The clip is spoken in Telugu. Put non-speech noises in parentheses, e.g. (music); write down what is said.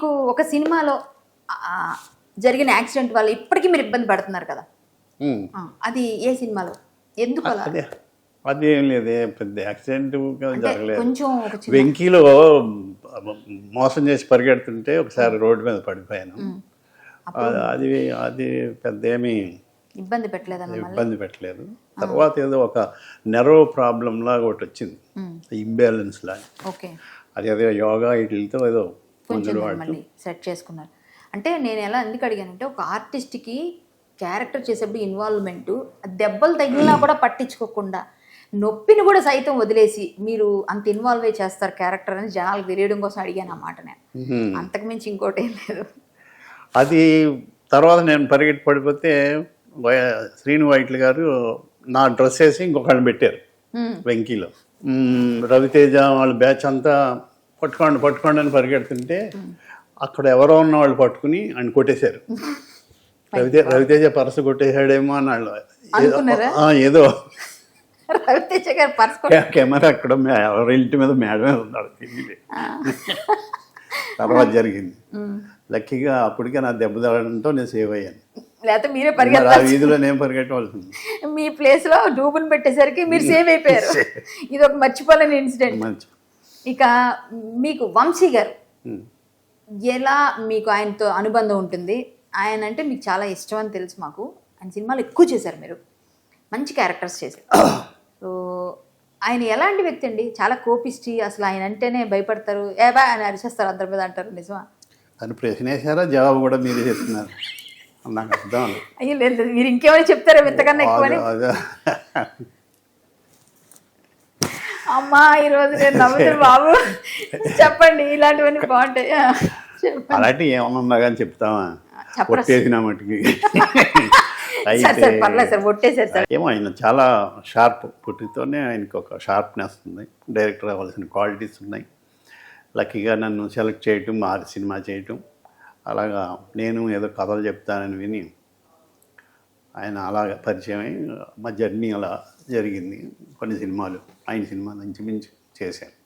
మీకు ఒక సినిమాలో జరిగిన యాక్సిడెంట్ వల్ల ఇప్పటికీ మీరు ఇబ్బంది పడుతున్నారు కదా? అది ఏ సినిమాలో? ఎందుకు అలా? అదే అది ఏం లేదే పెద్ద యాక్సిడెంట్ జరగలేదు. కొంచెం వెంకీలో మోసం చేసి పరిగెడుతుంటే ఒకసారి రోడ్డు మీద పడిపోయాను. అది అది అది పెద్ద ఏమీ ఇబ్బంది పెట్టలేదన్న మళ్ళీ ఇబ్బంది పెట్టలేదు. తర్వాత ఏదో ఒక నెరో ప్రాబ్లం లాగా ఒకటి వచ్చింది. ఇంబ్యాలెన్స్ లాగా. ఓకే. అది ఏదో యోగా వీటితో ఏదో కొంచెం మళ్ళీ సెట్ చేసుకున్నారు. అంటే నేను ఎలా ఎందుకు అడిగానంటే ఒక ఆర్టిస్ట్కి క్యారెక్టర్ చేసేప్పుడు ఇన్వాల్వ్మెంట్ దెబ్బలు తగిలినా కూడా పట్టించుకోకుండా నొప్పిని కూడా సైతం వదిలేసి మీరు అంత ఇన్వాల్వ్ అయి చేస్తారు క్యారెక్టర్ అని జనాలకు తెలియడం కోసం అడిగాను అన్నమాట నేను. అంతకుమించి ఇంకోటి ఏం లేదు. అది తర్వాత నేను పరిగెట్టి పడిపోతే శ్రీను వైట్ల గారు నా డ్రెస్ వేసి ఇంకొకళ్ళని పెట్టారు. వెంకీలో. రవితేజ వాళ్ళ బ్యాచ్ అంతా పట్టుకోండి పట్టుకోండి అని పరిగెడుతుంటే అక్కడ ఎవరో ఉన్న వాళ్ళు పట్టుకుని ఆయన కొట్టేశారు. (laughs) రవితేజ రవితేజ పరస కొట్టేశాడేమో అని వాళ్ళు ఏదో. (laughs) రవితేజ గారు పర్స్ కెమెరా అక్కడ ఎవరి ఇంటి మీద మేడ మీద ఉన్నాడు (laughs) తర్వాత జరిగింది. లక్కీగా అప్పటికే నా దెబ్బ తగడంతో నేను సేవ్ అయ్యాను. లేకపోతే మీరే పరిగెత్తాలి వీధిలో నేను పరిగెట్టవలసి ఉంది మీ ప్లేస్లో డూబుని పెట్టేసరికి మీరు సేవ్ అయిపోయారు. ఇది ఒక మర్చిపోలేని ఇన్సిడెంట్ మంచి ఇక మీకు వంశీ గారు. ఎలా మీకు ఆయనతో అనుబంధం ఉంటుంది? ఆయన అంటే మీకు చాలా ఇష్టం అని తెలుసు మాకు. ఆయన సినిమాలు ఎక్కువ చేశారు మీరు. మంచి క్యారెక్టర్స్ చేశారు. (coughs) సో ఆయన ఎలాంటి వ్యక్తి అండి? చాలా కోపిష్టి అసలు ఆయన అంటేనే భయపడతారు. ఏ బా అని అరిచేస్తారు అందరి మీద అంటారు నిజమా? తను ప్రశ్న వేశారా జవాబు కూడా మీరే చెప్తున్నారు. నాకు అర్థం. అయ్యో లేదు మీరు ఇంకేమైనా చెప్తారా? ఇంతకన్నా ఎక్కువని? అదే- అమ్మా ఈరోజు నేను నవ్వుతాను బాబు. చెప్పండి ఇలాంటివన్నీ బాగుంటాయి. ఆ, చెప్పండి. అలాంటి ఏమన్నా కానీ చెప్తామా కొట్టేసిన మటుకి. ఏమో ఆయన చాలా షార్ప్ పుట్టితోనే ఆయనకి ఒక షార్ప్నెస్ ఉంది. డైరెక్టర్ అవ్వాల్సిన క్వాలిటీస్ ఉన్నాయి. లక్కీగా నన్ను సెలెక్ట్ చేయటం ఆ సినిమా చేయటం. అలాగా నేను ఏదో కథలు చెప్తానని విని ఆయన అలాగ పరిచయం అయి మా జర్నీ అలా జరిగింది. కొన్ని సినిమాలు ఆయన సినిమాలు ఇంచుమించు చేశాను.